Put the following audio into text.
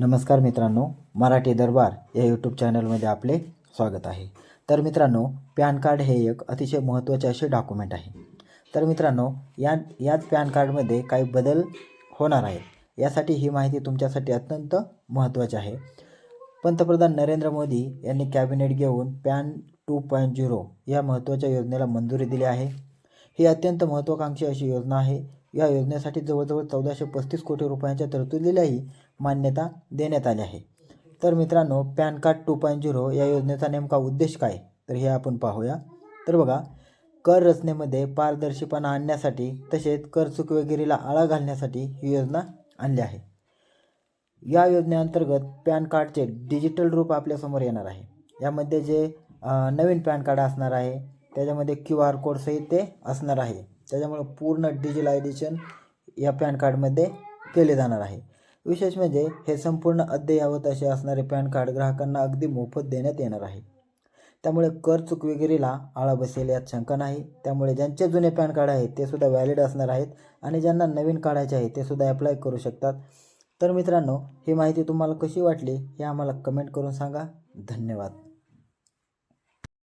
नमस्कार मित्रांनो मराठी दरबार या यूट्यूब चॅनलमध्ये आपले स्वागत आहे. तर मित्रांनो पॅन कार्ड हे एक अतिशय महत्त्वाचे असे डॉक्युमेंट आहे. तर मित्रांनो या याच पॅन कार्डमध्ये काही बदल होणार आहेत. यासाठी ही माहिती तुमच्यासाठी अत्यंत महत्त्वाची आहे. पंतप्रधान नरेंद्र मोदी यांनी कॅबिनेट घेऊन पॅन टू पॉईंट झिरो या महत्त्वाच्या योजनेला मंजुरी दिली आहे. ही अत्यंत महत्त्वाकांक्षी अशी योजना आहे. या योजनेसाठी जवळजवळ चौदाशे पस्तीस कोटी रुपयांच्या तरतुदीलाही मान्यता देण्यात आली आहे. तर मित्रांनो PAN card two point zero या योजनेचा नेमका उद्देश काय? तर हे आपण पाहूया. तर बघा कर रचनेमध्ये पारदर्शीपणा आणण्यासाठी तसेच कर चुकवेगिरीला आळा घालण्यासाठी ही योजना आणली आहे. या योजनेअंतर्गत पॅन कार्डचे डिजिटल रूप आपल्यासमोर येणार आहे. यामध्ये जे नवीन पॅन कार्ड असणार आहे त्याच्यामध्ये क्यू आर कोडसहित ते असणार आहे. त्याच्यामुळे पूर्ण डिजिटलायझेशन या पॅन कार्डमध्ये केले जाणार आहे. विशेष म्हणजे हे संपूर्ण अद्ययावत असे असणारे पॅन कार्ड ग्राहकांना अगदी मोफत देण्यात येणार आहे. त्यामुळे कर चुकवेगिरीला आळा बसेल यात शंका नाही. त्यामुळे ज्यांचे जुने पॅन कार्ड आहेत ते सुद्धा व्हॅलिड असणार आहेत आणि ज्यांना नवीन काढायचे आहे ते सुद्धा अप्लाय करू शकतात. तर मित्रांनो ही माहिती तुम्हाला कशी वाटली हे आम्हाला कमेंट करून सांगा. धन्यवाद.